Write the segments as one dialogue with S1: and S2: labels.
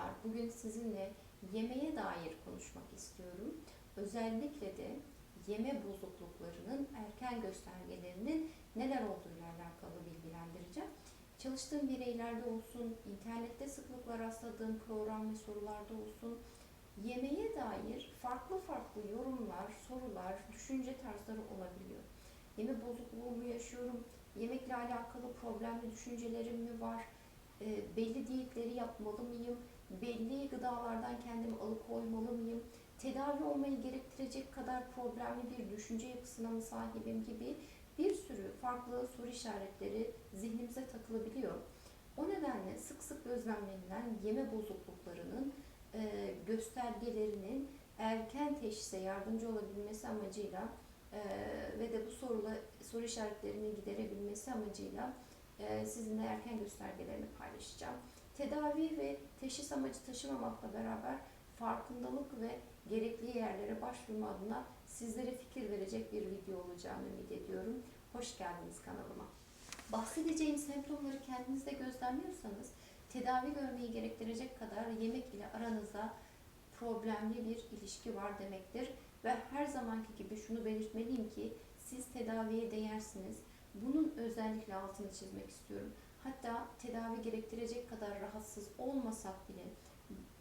S1: Merhabalar. Bugün sizinle yemeğe dair konuşmak istiyorum. Özellikle de yeme bozukluklarının erken göstergelerinin neler olduğuyla alakalı bilgilendireceğim. Çalıştığım bireylerde olsun, internette sıklıkla rastladığım program ve sorularda olsun, yemeğe dair farklı farklı yorumlar, sorular, düşünce tarzları olabiliyor. Yeme bozukluğu mu yaşıyorum? Yemekle alakalı problemli düşüncelerim mi var? Belli diyetleri yapmalı mıyım? Belli gıdalardan kendimi alıkoymalı mıyım? Tedavi olmayı gerektirecek kadar problemli bir düşünce yapısına mı sahibim gibi bir sürü farklı soru işaretleri zihnimize takılabiliyor. O nedenle sık sık gözlemlenilen yeme bozukluklarının e, göstergelerinin erken teşhise yardımcı olabilmesi amacıyla e, ve de bu sorula, soru işaretlerini giderebilmesi amacıyla e, sizinle erken göstergelerini paylaşacağım. Tedavi ve teşhis amacı taşımamakla beraber farkındalık ve gerekli yerlere başvurma adına sizlere fikir verecek bir video olacağını ümit ediyorum. Hoş geldiniz kanalıma. Bahsedeceğim semptomları kendinizde gözlemliyorsanız tedavi görmeyi gerektirecek kadar yemek ile aranızda problemli bir ilişki var demektir. Ve her zamanki gibi şunu belirtmeliyim ki siz tedaviye değersiniz. Bunun özellikle altını çizmek istiyorum. Hatta tedavi gerektirecek kadar rahatsız olmasak bile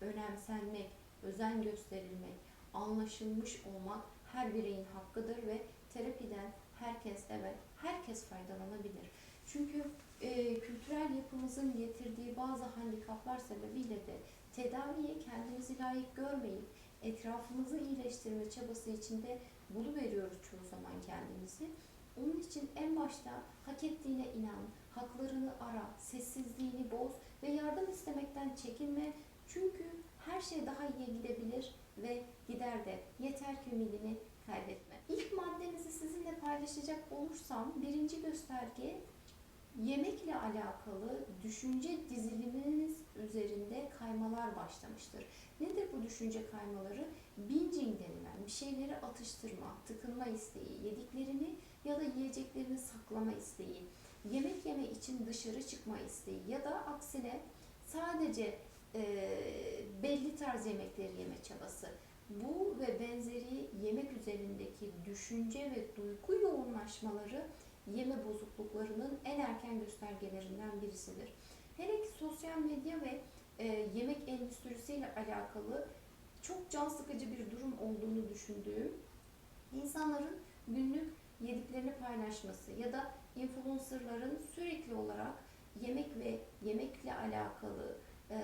S1: önemsenmek, özen gösterilmek, anlaşılmış olmak her bireyin hakkıdır ve terapiden herkes evet, herkes faydalanabilir. Çünkü e, kültürel yapımızın getirdiği bazı handikaplar sebebiyle de tedaviye kendimizi layık görmeyip etrafımızı iyileştirme çabası içinde buluveriyoruz çoğu zaman kendimizi. Onun için en başta hak ettiğine inan, haklarını ara, sessizliğini boz ve yardım istemekten çekinme. Çünkü her şey daha iyi gidebilir ve gider de yeter ki ümidini kaybetme. İlk maddemizi sizinle paylaşacak olursam birinci gösterge yemekle alakalı düşünce diziliminiz üzerinde kaymalar başlamıştır. Nedir bu düşünce kaymaları? Binging denilen bir şeyleri atıştırma, tıkınma isteği, yediklerini ya da yiyeceklerini saklama isteği, yemek yeme için dışarı çıkma isteği ya da aksine sadece e, belli tarz yemekleri yeme çabası. Bu ve benzeri yemek üzerindeki düşünce ve duygu yoğunlaşmaları yeme bozukluklarının en erken göstergelerinden birisidir. Hele ki sosyal medya ve e, yemek endüstrisiyle alakalı çok can sıkıcı bir durum olduğunu düşündüğüm insanların günlük yediklerini paylaşması ya da influencerların sürekli olarak yemek ve yemekle alakalı e,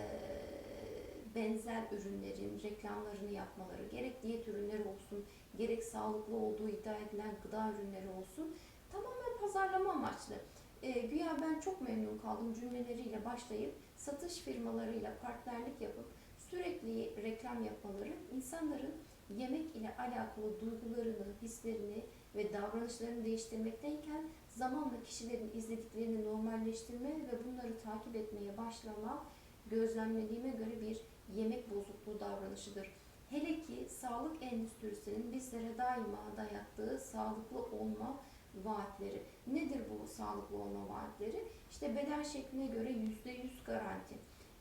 S1: benzer ürünlerin reklamlarını yapmaları, gerek diyet ürünleri olsun, gerek sağlıklı olduğu iddia edilen gıda ürünleri olsun, tamamen pazarlama amaçlı. E, güya ben çok memnun kaldım cümleleriyle başlayıp satış firmalarıyla partnerlik yapıp sürekli reklam yapmaları insanların yemek ile alakalı duygularını, hislerini ve davranışlarını değiştirmekteyken zamanla kişilerin izlediklerini normalleştirme ve bunları takip etmeye başlama gözlemlediğime göre bir yemek bozukluğu davranışıdır. Hele ki sağlık endüstrisinin bizlere daima dayattığı sağlıklı olma vaatleri. Nedir bu sağlıklı olma vaatleri? İşte beden şekline göre %100 garanti.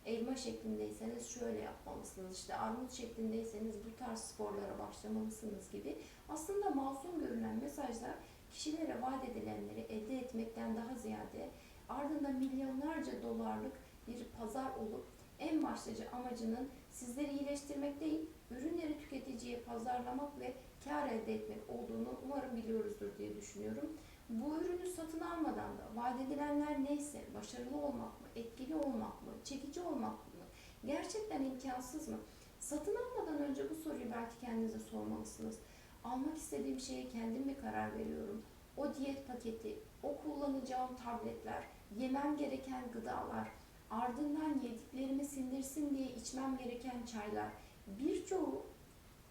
S1: Elma şeklindeyseniz şöyle yapmalısınız, işte armut şeklindeyseniz bu tarz sporlara başlamalısınız gibi. Aslında masum görünen mesajlar kişilere vaat edilenleri elde etmekten daha ziyade ardında milyonlarca dolarlık bir pazar olup en başlıca amacının sizleri iyileştirmek değil, ürünleri tüketiciye pazarlamak ve kar elde etmek olduğunu umarım biliyoruzdur diye düşünüyorum. Bu ürünü satın almadan da vaat edilenler neyse, başarılı olmak mı, etkili olmak mı, çekici olmak mı, gerçekten imkansız mı? Satın almadan önce bu soruyu belki kendinize sormalısınız. Almak istediğim şeye kendim mi karar veriyorum? O diyet paketi, o kullanacağım tabletler, yemem gereken gıdalar, ardından yediklerimi sindirsin diye içmem gereken çaylar. Birçoğu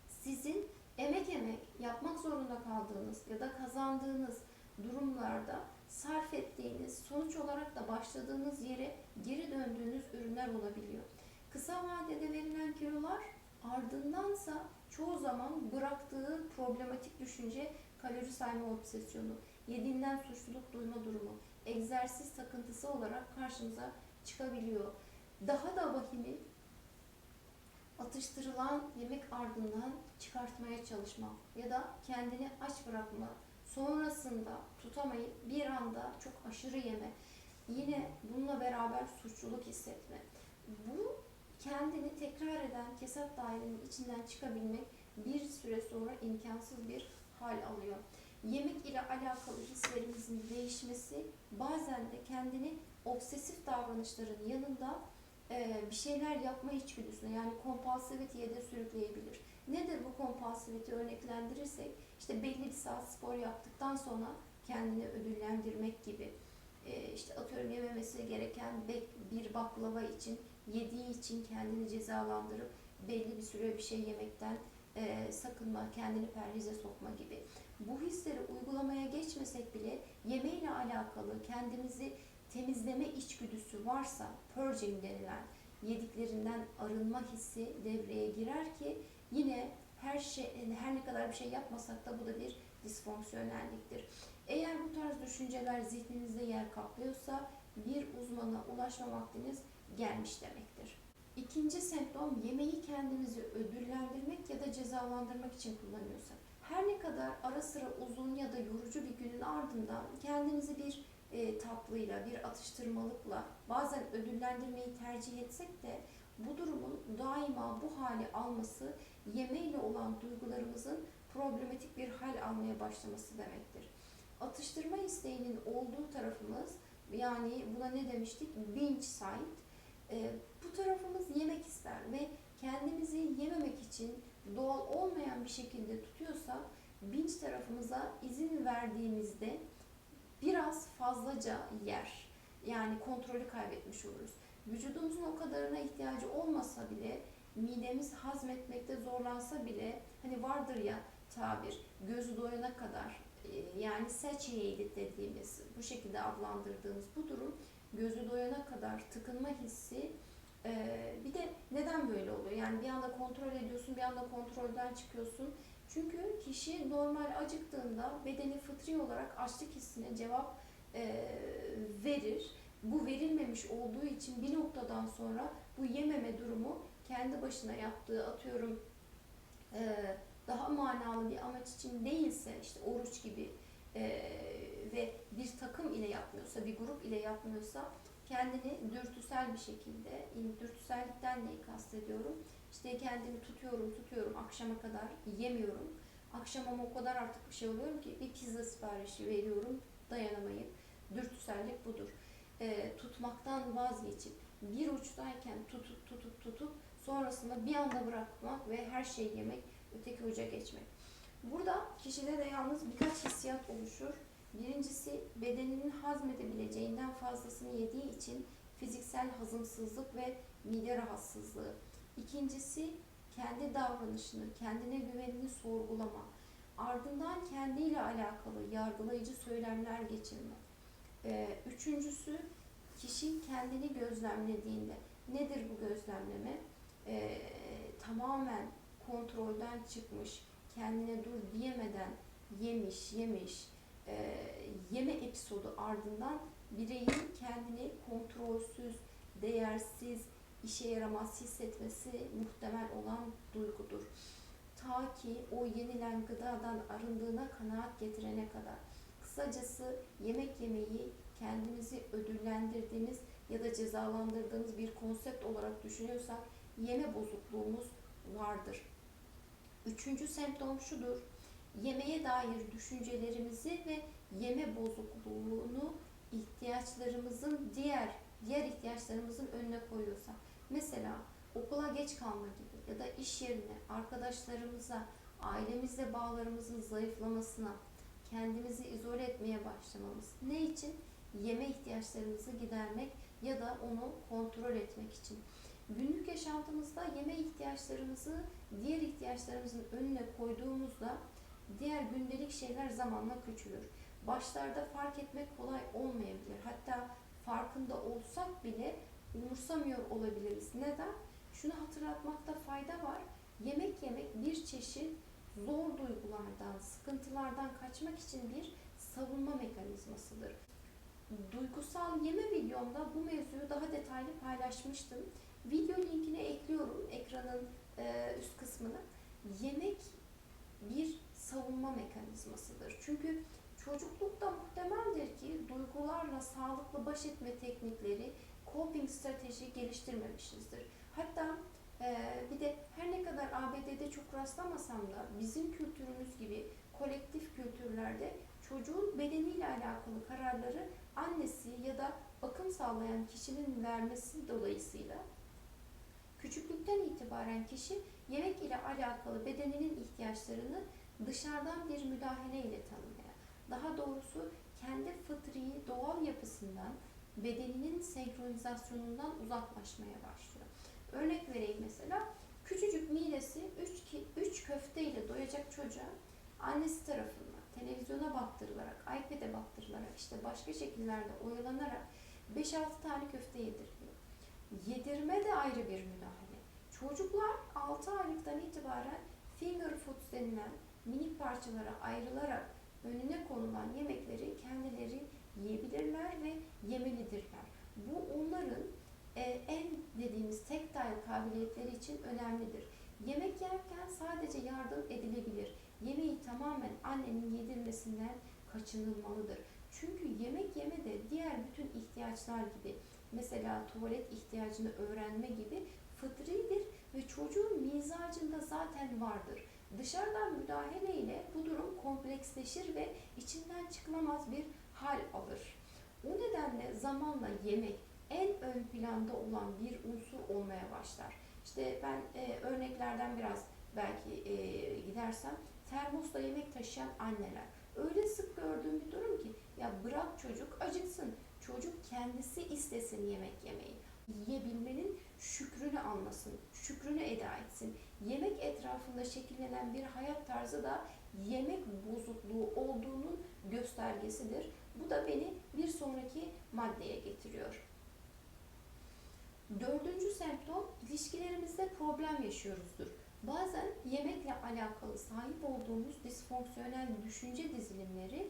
S1: sizin emek emek yapmak zorunda kaldığınız ya da kazandığınız durumlarda sarf ettiğiniz, sonuç olarak da başladığınız yere geri döndüğünüz ürünler olabiliyor. Kısa vadede verilen kilolar ardındansa çoğu zaman bıraktığı problematik düşünce kalori sayma obsesyonu, yediğinden suçluluk duyma durumu, egzersiz takıntısı olarak karşımıza çıkabiliyor. Daha da vahimi atıştırılan yemek ardından çıkartmaya çalışma ya da kendini aç bırakma, sonrasında tutamayıp bir anda çok aşırı yeme, yine bununla beraber suçluluk hissetme. Bu kendini tekrar eden kesat dairenin içinden çıkabilmek bir süre sonra imkansız bir hal alıyor. Yemek ile alakalı hislerimizin değişmesi bazen de kendini obsesif davranışların yanında e, bir şeyler yapma içgüdüsüne yani kompulsiviteye de sürükleyebilir. Nedir bu kompulsivite örneklendirirsek işte belli bir saat spor yaptıktan sonra kendini ödüllendirmek gibi e, işte atıyorum yememesi gereken bir baklava için yediği için kendini cezalandırıp belli bir süre bir şey yemekten e, sakınma, kendini perhize sokma gibi. Bu hisleri uygulamaya geçmesek bile yemeğle alakalı kendimizi temizleme içgüdüsü varsa purging denilen yediklerinden arınma hissi devreye girer ki yine her şey her ne kadar bir şey yapmasak da bu da bir disfonksiyonelliktir. Eğer bu tarz düşünceler zihninizde yer kaplıyorsa bir uzmana ulaşma vaktiniz gelmiş demektir. İkinci semptom yemeği kendimizi ödüllendirmek ya da cezalandırmak için kullanıyorsak. Her ne kadar ara sıra uzun ya da yorucu bir günün ardından kendinizi bir e, tatlıyla, bir atıştırmalıkla bazen ödüllendirmeyi tercih etsek de bu durumun daima bu hali alması yemeğiyle olan duygularımızın problematik bir hal almaya başlaması demektir. Atıştırma isteğinin olduğu tarafımız yani buna ne demiştik? Binge side. E, bu tarafımız yemek ister ve kendimizi yememek için doğal olmayan bir şekilde tutuyorsa binge tarafımıza izin verdiğimizde biraz fazlaca yer. Yani kontrolü kaybetmiş oluruz. Vücudumuzun o kadarına ihtiyacı olmasa bile midemiz hazmetmekte zorlansa bile hani vardır ya tabir gözü doyana kadar e, yani satiated dediğimiz bu şekilde adlandırdığımız bu durum gözü doyana kadar tıkınma hissi e, bir de neden böyle oluyor? Yani bir anda kontrol ediyorsun, bir anda kontrolden çıkıyorsun. Çünkü kişi normal acıktığında bedeni fıtri olarak açlık hissine cevap e, verir. Bu verilmemiş olduğu için bir noktadan sonra bu yememe durumu kendi başına yaptığı atıyorum e, daha manalı bir amaç için değilse işte oruç gibi e, ve bir takım ile yapmıyorsa, bir grup ile yapmıyorsa kendini dürtüsel bir şekilde, dürtüsellikten neyi kastediyorum? İşte kendimi tutuyorum, tutuyorum, akşama kadar yemiyorum. Akşam ama o kadar artık bir şey oluyorum ki bir pizza siparişi veriyorum, dayanamayıp. Dürtüsellik budur. E, tutmaktan vazgeçip bir uçtayken tutup tutup tutup sonrasında bir anda bırakmak ve her şeyi yemek, öteki uca geçmek. Burada kişide de yalnız birkaç hissiyat oluşur. Birincisi bedeninin hazmedebileceğinden fazlasını yediği için fiziksel hazımsızlık ve mide rahatsızlığı. İkincisi kendi davranışını, kendine güvenini sorgulama. Ardından kendiyle alakalı yargılayıcı söylemler geçirme. Ee, üçüncüsü kişi kendini gözlemlediğinde. Nedir bu gözlemleme? Ee, tamamen kontrolden çıkmış, kendine dur diyemeden yemiş, yemiş, e, yeme episodu ardından bireyin kendini kontrolsüz, değersiz, işe yaramaz hissetmesi muhtemel olan duygudur. Ta ki o yenilen gıdadan arındığına kanaat getirene kadar. Kısacası yemek yemeyi kendimizi ödüllendirdiğimiz ya da cezalandırdığımız bir konsept olarak düşünüyorsak yeme bozukluğumuz vardır. Üçüncü semptom şudur. Yemeğe dair düşüncelerimizi ve yeme bozukluğunu ihtiyaçlarımızın diğer diğer ihtiyaçlarımızın önüne koyuyorsak. Mesela okula geç kalma gibi ya da iş yerine, arkadaşlarımıza, ailemizle bağlarımızın zayıflamasına, kendimizi izole etmeye başlamamız. Ne için? Yeme ihtiyaçlarımızı gidermek ya da onu kontrol etmek için. Günlük yaşantımızda yeme ihtiyaçlarımızı diğer ihtiyaçlarımızın önüne koyduğumuzda diğer gündelik şeyler zamanla küçülür. Başlarda fark etmek kolay olmayabilir. Hatta farkında olsak bile umursamıyor olabiliriz. Neden? Şunu hatırlatmakta fayda var. Yemek yemek bir çeşit zor duygulardan, sıkıntılardan kaçmak için bir savunma mekanizmasıdır. Duygusal yeme videomda bu mevzuyu daha detaylı paylaşmıştım. Video linkini ekliyorum ekranın üst kısmını. Yemek bir savunma mekanizmasıdır. Çünkü çocuklukta muhtemeldir ki duygularla sağlıklı baş etme teknikleri, coping strateji geliştirmemişizdir. Hatta e, bir de her ne kadar ABD'de çok rastlamasam da bizim kültürümüz gibi kolektif kültürlerde çocuğun bedeniyle alakalı kararları annesi ya da bakım sağlayan kişinin vermesi dolayısıyla küçüklükten itibaren kişi yemek ile alakalı bedeninin ihtiyaçlarını dışarıdan bir müdahale ile tanımaya, daha doğrusu kendi fıtri doğal yapısından bedeninin senkronizasyonundan uzaklaşmaya başlıyor. Örnek vereyim mesela, küçücük midesi 3 3 köfte ile doyacak çocuğa annesi tarafından televizyona baktırılarak, iPad'e baktırılarak, işte başka şekillerde oyalanarak 5-6 tane köfte yediriliyor. Yedirme de ayrı bir müdahale. Çocuklar 6 aylıktan itibaren finger foods denilen minik parçalara ayrılarak önüne konulan yemekleri kendileri yiyebilirler ve yemelidirler. Bu onların e, en dediğimiz tactile kabiliyetleri için önemlidir. Yemek yerken sadece yardım edilebilir. Yemeği tamamen annenin yedirmesinden kaçınılmalıdır. Çünkü yemek yeme de diğer bütün ihtiyaçlar gibi mesela tuvalet ihtiyacını öğrenme gibi fıtridir ve çocuğun mizacında zaten vardır. Dışarıdan müdahale ile bu durum kompleksleşir ve içinden çıkılamaz bir hal alır. O nedenle zamanla yemek en ön planda olan bir unsur olmaya başlar. İşte ben e, örneklerden biraz belki e, gidersem termosla yemek taşıyan anneler. Öyle sık gördüğüm bir durum ki ya bırak çocuk acıksın. Çocuk kendisi istesin yemek yemeyi. Yiyebilmenin şükrünü anlasın, şükrünü eda etsin. Yemek etrafında şekillenen bir hayat tarzı da yemek bozukluğu olduğunun göstergesidir. Bu da beni bir sonraki maddeye getiriyor. Dördüncü semptom ilişkilerimizde problem yaşıyoruzdur. Bazen yemekle alakalı sahip olduğumuz disfonksiyonel düşünce dizilimleri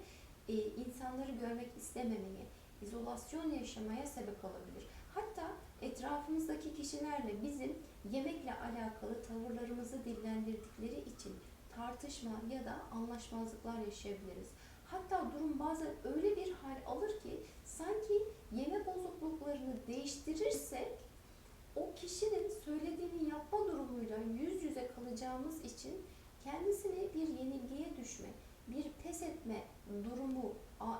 S1: e, insanları görmek istememeye, izolasyon yaşamaya sebep olabilir. Hatta etrafımızdaki kişilerle bizim yemekle alakalı tavırlarımızı dillendirdikleri için tartışma ya da anlaşmazlıklar yaşayabiliriz. Hatta durum bazen öyle bir hal alır ki sanki yeme bozukluklarını değiştirirsek o kişinin söylediğini yapma durumuyla yüz yüze kalacağımız için kendisini bir yenilgiye düşme, bir pes etme durumu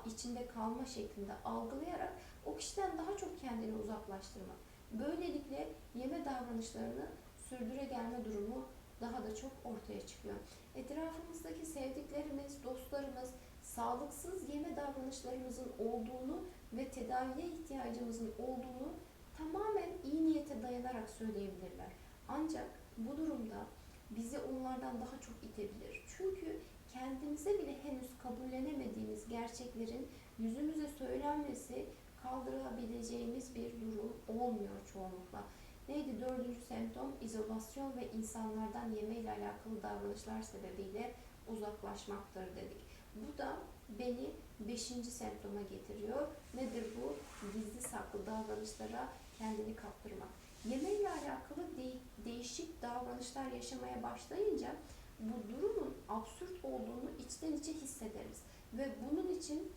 S1: içinde kalma şeklinde algılayarak o kişiden daha çok kendini uzaklaştırmak. Böylelikle yeme davranışlarını sürdüre gelme durumu daha da çok ortaya çıkıyor. Etrafımızdaki sevdiklerimiz, dostlarımız sağlıksız yeme davranışlarımızın olduğunu ve tedaviye ihtiyacımızın olduğunu tamamen iyi niyete dayanarak söyleyebilirler. Ancak bu durumda bizi onlardan daha çok itebilir. Çünkü kendimize bile henüz kabullenemediğimiz gerçeklerin yüzümüze söylenmesi kaldırabileceğimiz bir durum olmuyor çoğunlukla. Neydi dördüncü semptom? İzolasyon ve insanlardan yeme ile alakalı davranışlar sebebiyle uzaklaşmaktır dedik. Bu da beni beşinci semptoma getiriyor. Nedir bu? Gizli saklı davranışlara kendini kaptırmak. Yeme ile alakalı de- değişik davranışlar yaşamaya başlayınca bu durumun absürt olduğunu içten içe hissederiz. Ve bunun için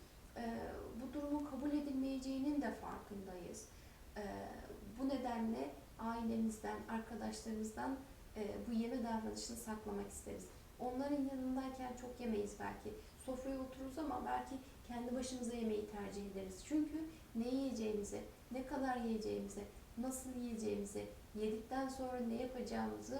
S1: bu durumun kabul edilmeyeceğinin de farkındayız. E, bu nedenle ailemizden, arkadaşlarımızdan e, bu yeme davranışını saklamak isteriz. Onların yanındayken çok yemeyiz belki. Sofraya otururuz ama belki kendi başımıza yemeği tercih ederiz. Çünkü ne yiyeceğimizi, ne kadar yiyeceğimizi, nasıl yiyeceğimizi, yedikten sonra ne yapacağımızı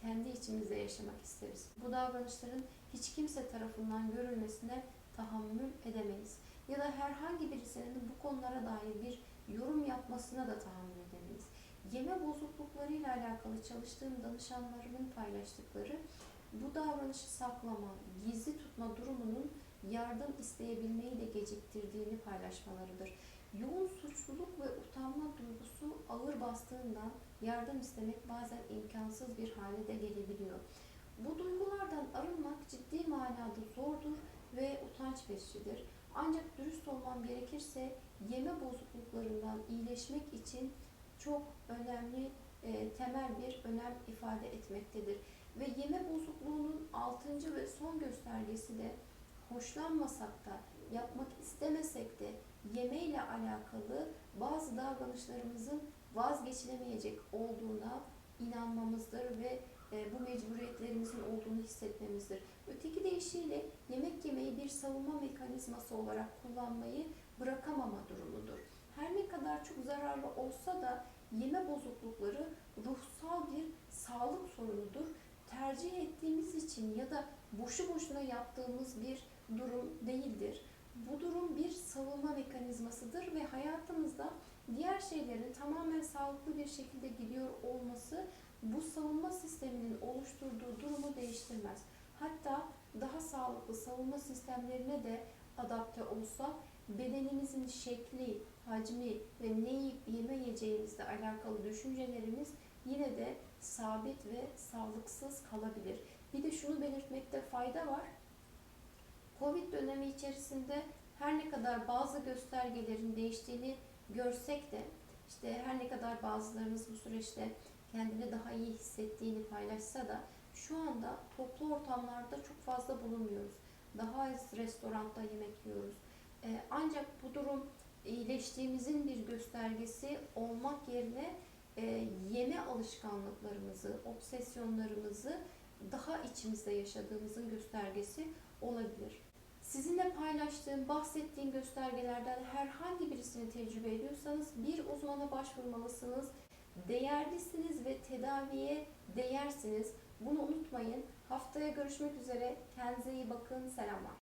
S1: kendi içimizde yaşamak isteriz. Bu davranışların hiç kimse tarafından görülmesine tahammül edemeyiz. Ya da herhangi birisinin bu konulara dair bir yorum yapmasına da tahammül edemeyiz. Yeme bozukluklarıyla alakalı çalıştığım danışanlarımın paylaştıkları bu davranışı saklama, gizli tutma durumunun yardım isteyebilmeyi de geciktirdiğini paylaşmalarıdır. Yoğun suçluluk ve utanma duygusu ağır bastığından yardım istemek bazen imkansız bir hale de gelebiliyor. Bu duygulardan arınmak ciddi manada zordur ve utanç vericidir. Ancak dürüst olmam gerekirse yeme bozukluklarından iyileşmek için çok önemli e, temel bir önem ifade etmektedir. Ve yeme bozukluğunun altıncı ve son göstergesi de hoşlanmasak da yapmak istemesek de yeme ile alakalı bazı davranışlarımızın vazgeçilemeyecek olduğuna inanmamızdır ve bu mecburiyetlerimizin olduğunu hissetmemizdir. Öteki deyişiyle yemek yemeyi bir savunma mekanizması olarak kullanmayı bırakamama durumudur. Her ne kadar çok zararlı olsa da yeme bozuklukları ruhsal bir sağlık sorunudur. Tercih ettiğimiz için ya da boşu boşuna yaptığımız bir durum değildir. Bu durum bir savunma mekanizmasıdır ve hayatımızda diğer şeylerin tamamen sağlıklı bir şekilde gidiyor olması bu savunma sisteminin oluşturduğu durumu değiştirmez. Hatta daha sağlıklı savunma sistemlerine de adapte olsa bedenimizin şekli, hacmi ve ne yiyip yemeyeceğimizle alakalı düşüncelerimiz yine de sabit ve sağlıksız kalabilir. Bir de şunu belirtmekte fayda var. Covid dönemi içerisinde her ne kadar bazı göstergelerin değiştiğini görsek de işte her ne kadar bazılarımız bu süreçte kendini daha iyi hissettiğini paylaşsa da şu anda toplu ortamlarda çok fazla bulunmuyoruz. Daha az restoranda yemek yiyoruz. Ee, ancak bu durum iyileştiğimizin bir göstergesi olmak yerine e, yeme alışkanlıklarımızı, obsesyonlarımızı daha içimizde yaşadığımızın göstergesi olabilir. Sizinle paylaştığım, bahsettiğim göstergelerden herhangi birisini tecrübe ediyorsanız bir uzmana başvurmalısınız. Değerlisiniz ve tedaviye değersiniz. Bunu unutmayın. Haftaya görüşmek üzere. Kendinize iyi bakın. Selamlar.